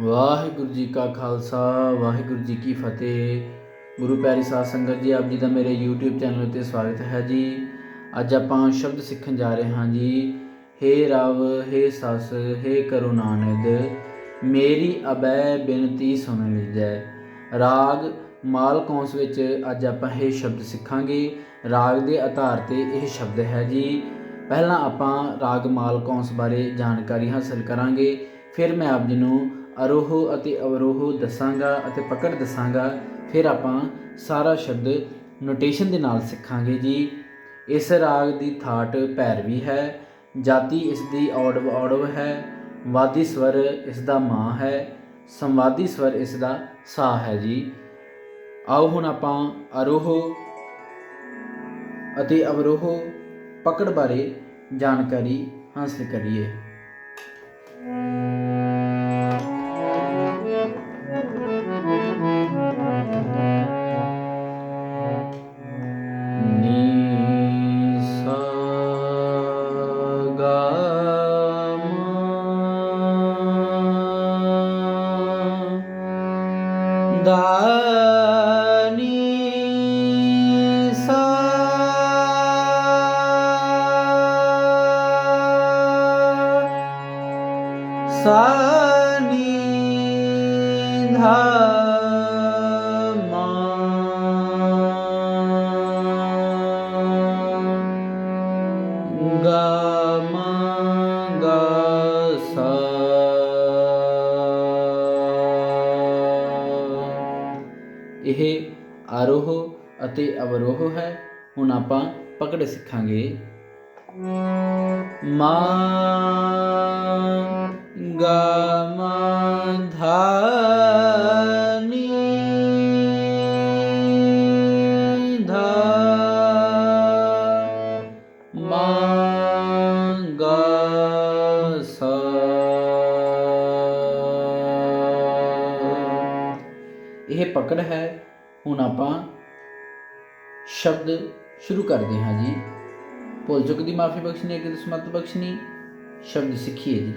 ਵਾਹਿਗੁਰੂ ਜੀ ਕਾ ਖਾਲਸਾ ਵਾਹਿਗੁਰੂ ਜੀ ਕੀ ਫਤਿਹ ਗੁਰੂ ਪਿਆਰੀ ਸਾਧ ਸੰਗਤ ਜੀ ਆਪ ਜੀ ਦਾ ਮੇਰੇ YouTube ਚੈਨਲ ਉੱਤੇ ਸਵਾਗਤ ਹੈ ਜੀ ਅੱਜ ਆਪਾਂ ਸ਼ਬਦ ਸਿੱਖਣ ਜਾ ਰਹੇ ਹਾਂ ਜੀ हे ਰਵ हे ਸਸ हे ਕਰੁਣਾਨਿਦ ਮੇਰੀ ਅਬੈ ਬੇਨਤੀ ਸੁਣ ਲੀਜੈ ਰਾਗ ਮਾਲ ਕੌਂਸ ਵਿੱਚ ਅੱਜ ਆਪਾਂ ਇਹ ਸ਼ਬਦ ਸਿੱਖਾਂਗੇ ਰਾਗ ਦੇ ਆਧਾਰ ਤੇ ਇਹ ਸ਼ਬਦ ਹੈ ਜੀ ਪਹਿਲਾਂ ਆਪਾਂ ਰਾਗ ਮਾਲ ਕੌਂਸ ਬਾਰੇ ਜਾਣਕਾਰੀ ਹਾਸਲ ਕਰਾਂਗੇ ਫਿਰ ਮੈਂ ਆਪ ਜੀ ਨੂੰ ਅਰੋਹ ਅਤੇ ਅਵਰੋਹ ਦੱਸਾਂਗਾ ਅਤੇ ਪਕੜ ਦੱਸਾਂਗਾ, ਫਿਰ ਆਪਾਂ ਸਾਰਾ ਸ਼ਬਦ ਨੋਟੇਸ਼ਨ ਦੇ ਨਾਲ ਸਿੱਖਾਂਗੇ ਜੀ। ਇਸ ਰਾਗ ਦੀ ਥਾਟ ਭੈਰਵੀ ਹੈ, ਜਾਤੀ ਇਸ ਦੀ ਔੜਵ ਔੜਵ ਹੈ, ਵਾਦੀ ਸਵਰ ਇਸ ਦਾ ਮਾਂ ਹੈ, ਸੰਵਾਦੀ ਸਵਰ ਇਸ ਦਾ ਸਾ ਹੈ ਜੀ। ਆਓ ਹੁਣ ਆਪਾਂ ਅਰੋਹ ਅਤੇ ਅਵਰੋਹ ਪਕੜ ਬਾਰੇ ਜਾਣਕਾਰੀ ਹਾਸਲ ਕਰੀਏ। नि सनि धा ਇਹ ਆਰੋਹ ਅਤੇ ਅਵਰੋਹ ਹੈ। ਹੁਣ ਆਪਾਂ ਪਕੜ ਸਿੱਖਾਂਗੇ। ਮਾ ਗਾ ਮਾ ਧਾ ਨੀ ਧਾ ਮਾ ਸ਼ਬਦ ਸ਼ੁਰੂ ਕਰਦੇ ਹਾਂ ਜੀ। ਭੁੱਲ ਚੁੱਕ ਦੀ ਮਾਫੀ ਬਖਸ਼ਣੀ ਅਗੇ ਸਮਤ ਬਖਸ਼ਣੀ, ਸ਼ਬਦ ਸਿੱਖੀਏ ਜੀ।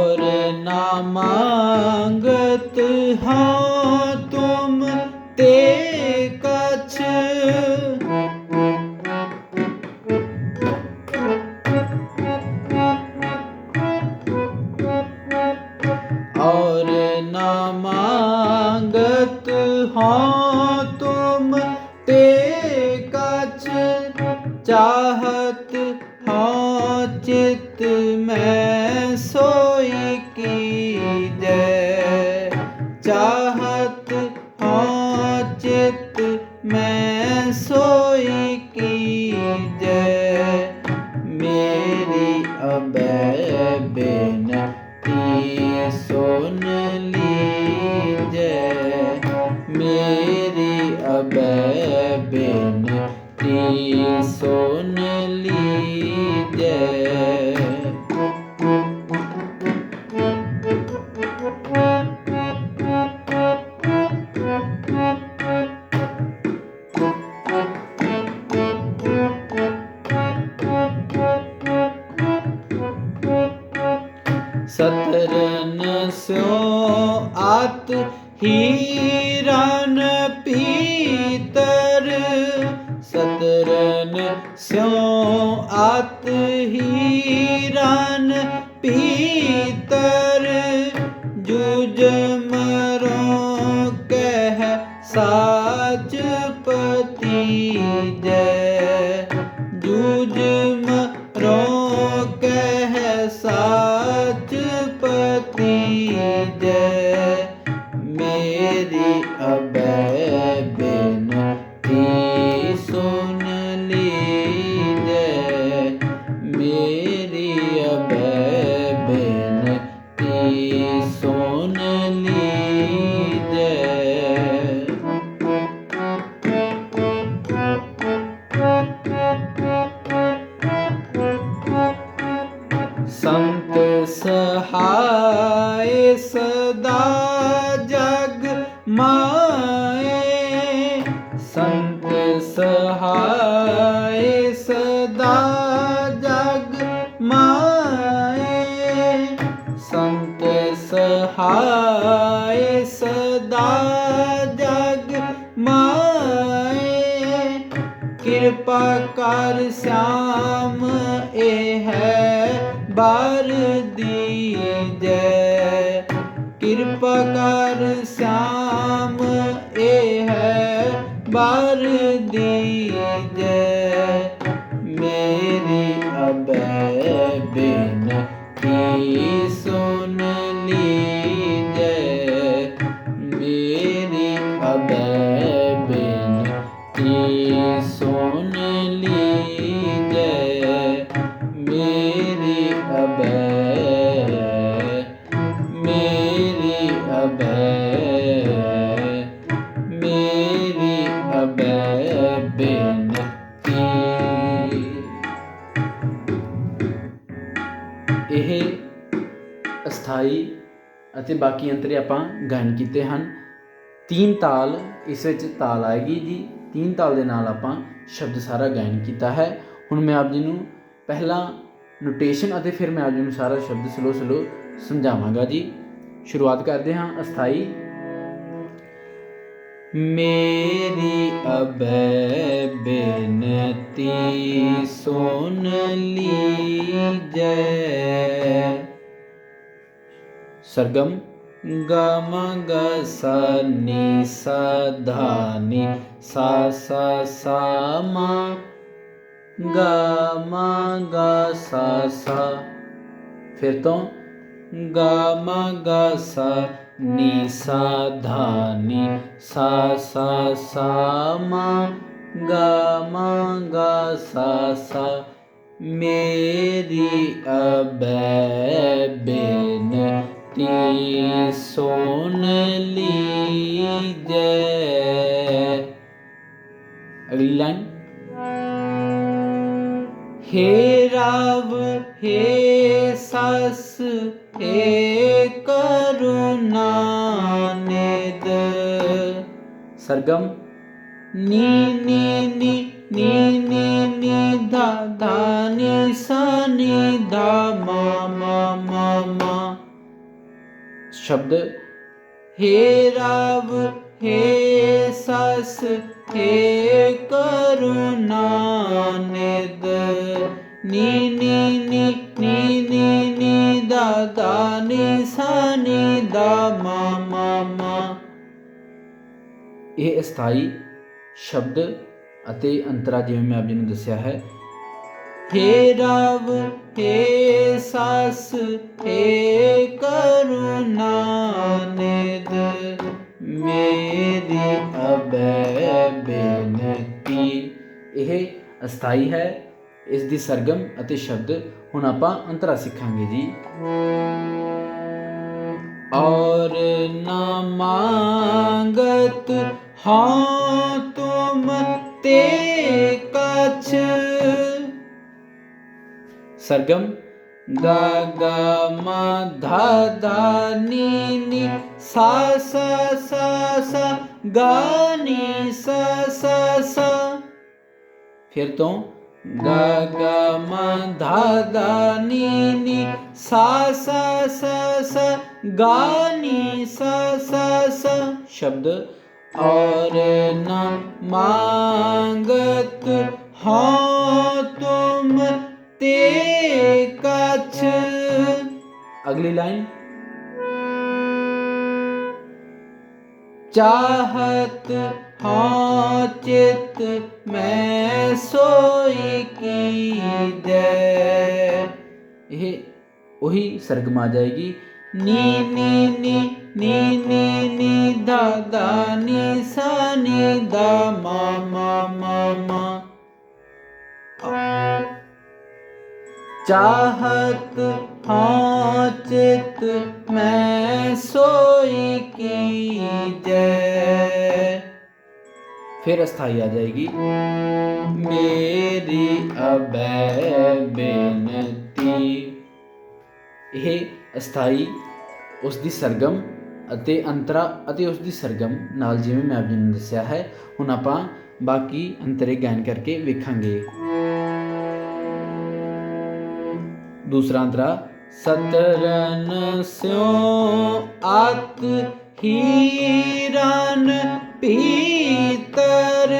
और ना मांगत हाँ तुम ते कछ और ना मांगत हाँ तुम ते कछ चाहत हाँ चित में ਸਤਰਨ ਸਿਉ ਆਤ ਹੀਰਨ ਪੀਤਰ। ਸਤਰਨ ਸਿਉ ਆਤ ਹੀਰਨ ਪੀਤਰ। ਜੁਜ ਮਰੋ ਕਹਿ ਸਾਚ ਪਤੀ ਜੈ। ਸਹਾਇ ਸਦਾ ਜਗ ਮਾਏ। ਕਿਰਪਾ ਕਰ ਸਿਆਮ ਇਹ ਹੈ, ਬਾਰ ਦੀਜੈ। ਕਿਰਪਾ ਕਰ ਸਿਆਮ ਇਹ ਹੈ, ਬਾਰ ਦੀਜੈ। ਅਤੇ ਬਾਕੀ ਅੰਤਰੇ ਆਪਾਂ ਗਾਇਨ ਕੀਤੇ ਹਨ। ਤੀਨ ਤਾਲ ਇਸ ਵਿੱਚ ਤਾਲ ਆਏਗੀ ਜੀ। ਤੀਨ ਤਾਲ ਦੇ ਨਾਲ ਆਪਾਂ ਸ਼ਬਦ ਸਾਰਾ ਗਾਇਨ ਕੀਤਾ ਹੈ। ਹੁਣ ਮੈਂ ਆਪ ਜੀ ਨੂੰ ਪਹਿਲਾਂ ਨੋਟੇਸ਼ਨ ਅਤੇ ਫਿਰ ਮੈਂ ਆਪ ਜੀ ਨੂੰ ਸਾਰਾ ਸ਼ਬਦ ਸਲੋ ਸਲੋ ਸਮਝਾਵਾਂਗਾ ਜੀ। ਸ਼ੁਰੂਆਤ ਕਰਦੇ ਹਾਂ ਅਸਥਾਈ। ਮੇਰੀ ਅਬੈ ਬੇਨਤੀ ਸੁਨ ਲੀਜੈ। ਸਰਗਮ ਗਮ ਗ ਸ ਨੀ ਸ ਧਾ ਨੀ ਸਾ ਸਾ ਸਾ ਮ ਗ ਮ ਗ ਸ ਸ ਫਿਰ ਤੋਂ ਗ ਮ ਗ ਸ ਨੀ ਸ ਧਾ ਨੀ ਸਾ ਸਾ ਸਾ ਮ ਗ ਮ ਗ ਸ ਸ ਮੇਰੀ ਅਬੈ भक्ति सुन लीजय अगली लाइन हे राव हे सस हे करुणा नेद सरगम नी नी नी नी नी नी धा धा नि सा नि धा मा मा मा मा शब्द हे राव हे सस हे करुणा निद नी नी नी नी नी नी दा दा नी सा नी दा मा मा मा ਇਹ ਅਸਥਾਈ ਸ਼ਬਦ ਅਤੇ ਅੰਤਰਾ ਜਿਵੇਂ ਮੈਂ ਆਪ ਜੀ ਨੂੰ ਦੱਸਿਆ ਹੈ ਹੇ ਅਸਥਾਈ ਹੈ, ਇਸ ਦੀ ਸਰਗਮ ਅਤੇ ਸ਼ਬਦ ਹੁਣ ਆਪਾਂ ਅੰਤਰਾ ਸਿੱਖਾਂਗੇ ਜੀ। ਔਰ ਨਾ ਮੰਗਤ ਹਾਂ ਤੁਮ ਤੇ सर्गम ग ग म ध ध नि नि सा स स स ग नि स स स फिर तो ग ग म ध ध नि नि सा स स स ग नि स स स शब्द और न मांगत हो तुम ते कच्छ। अगली लाइन। चाहत हाचित मैं सोई की दे ये वही सरगम आ जाएगी। नी नी नी नी नी नी, दा दा, नी, सा, नी, दा, मा मा मा मा। ਚਾਹਤ ਹਾਂ ਚਿਤ ਮੈਂ ਸੋਈ ਕੀ ਜੈ। ਫਿਰ ਅਸਥਾਈ ਆ ਜਾਏਗੀ। ਮੇਰੀ ਅਬੈ ਬੇਨਤੀ। ਇਹ ਅਸਥਾਈ ਉਸ ਦੀ ਸਰਗਮ ਅਤੇ ਅੰਤਰਾ ਅਤੇ ਉਸ ਦੀ ਸਰਗਮ ਨਾਲ ਜਿਵੇਂ ਮੈਂ ਆਪ ਜੀ ਨੂੰ ਦੱਸਿਆ ਹੈ, ਹੁਣ ਆਪਾਂ ਬਾਕੀ ਅੰਤਰੇ ਗਾਇਨ ਕਰਕੇ ਵੇਖਾਂਗੇ। ਦੂਸਰਾ ਅੰਤਰਾ, ਸਤਰਨ ਸਿਉ ਆਤ ਹੀਰਨ ਪੀਤਰ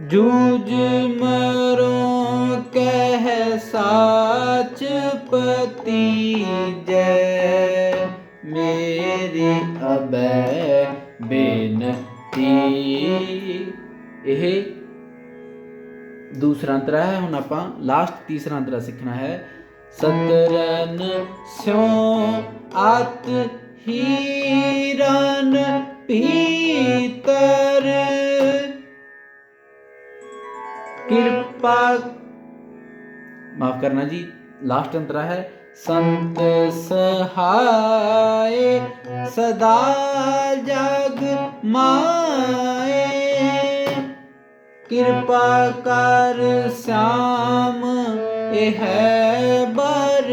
ਜੂਜ ਮਰੋ ਕਹਿ ਸਾਚ ਪਤੀ ਜੈ। ਮੇਰੀ ਅਬੈ ਬੇਨਤੀ। ਇਹ ਦੂਸਰਾ ਅੰਤਰਾ ਹੈ, ਹੁਣ ਆਪਾਂ ਲਾਸਟ ਤੀਸਰਾ ਅੰਤਰਾ ਸਿੱਖਣਾ ਹੈ। ਸਤਰਨ ਸਿਉ ਆਤ ਹੀਰਨ ਪੀਤਰ ਕਿਰਪਾ ਮਾਫ ਕਰਨਾ ਜੀ ਲਾਸਟ ਅੰਤਰਾ ਹੈ, ਸੰਤ ਸਹਾਏ ਸਦਾ ਜਗ ਮਾਏ ਕਿਰਪਾ ਕਰ ਸਿਆਮ ਇਹ ਹੈ ਬਰ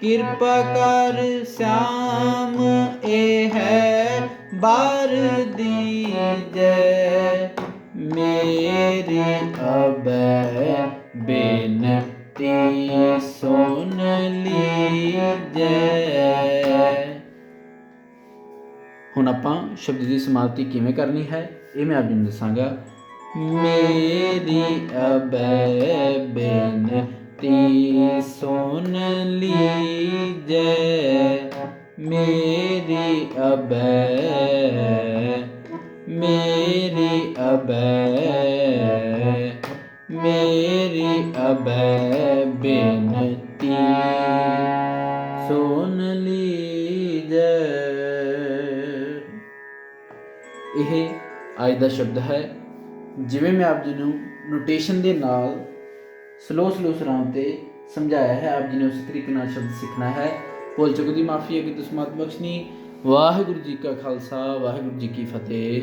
ਕਿਰਪਾ ਕਰ ਸਿਆਮ ਇਹ ਹੈ ਬਰ ਦੀਜੈ। ਮੇਰੀ ਅਬੈ ਬੇਨਤੀ ਸੁਨ ਲੀਜੈ। ਹੁਣ ਆਪਾਂ ਸ਼ਬਦ ਦੀ ਸਮਾਪਤੀ ਕਿਵੇਂ ਕਰਨੀ ਹੈ, ਇਹ ਮੈਂ ਆਪ ਜੀ ਨੂੰ ਦੱਸਾਂਗਾ। ਮੇਰੀ ਅਬੈ ਬੇਨਤੀ ਸੁਨ ਲੀਜੈ। ਮੇਰੀ ਅਬੈ ਮੇਰੀ ਅਬੈ ਮੇਰੀ ਅਬੈ ਬੇਨਤੀ ਅੱਜ ਦਾ ਸ਼ਬਦ ਹੈ। ਜਿਵੇਂ ਮੈਂ ਆਪ ਜੀ ਨੂੰ ਨੋਟੇਸ਼ਨ ਦੇ ਨਾਲ ਸਲੋ ਸਲੋ ਸਰਾਮ ਤੇ ਸਮਝਾਇਆ ਹੈ, ਆਪ ਜੀ ਨੇ ਉਸੇ ਤਰੀਕੇ ਨਾਲ ਸ਼ਬਦ ਸਿੱਖਣਾ ਹੈ। ਭੁੱਲ ਚੁੱਕ ਦੀ ਮਾਫੀ ਹੈ ਕਿ ਤੁਸਮਾਤ ਬਖਸ਼ਨੀ ਵਾਹਿਗੁਰੂ ਜੀ ਕਾ ਖਾਲਸਾ, ਵਾਹਿਗੁਰੂ ਜੀ ਕੀ ਫਤਿਹ।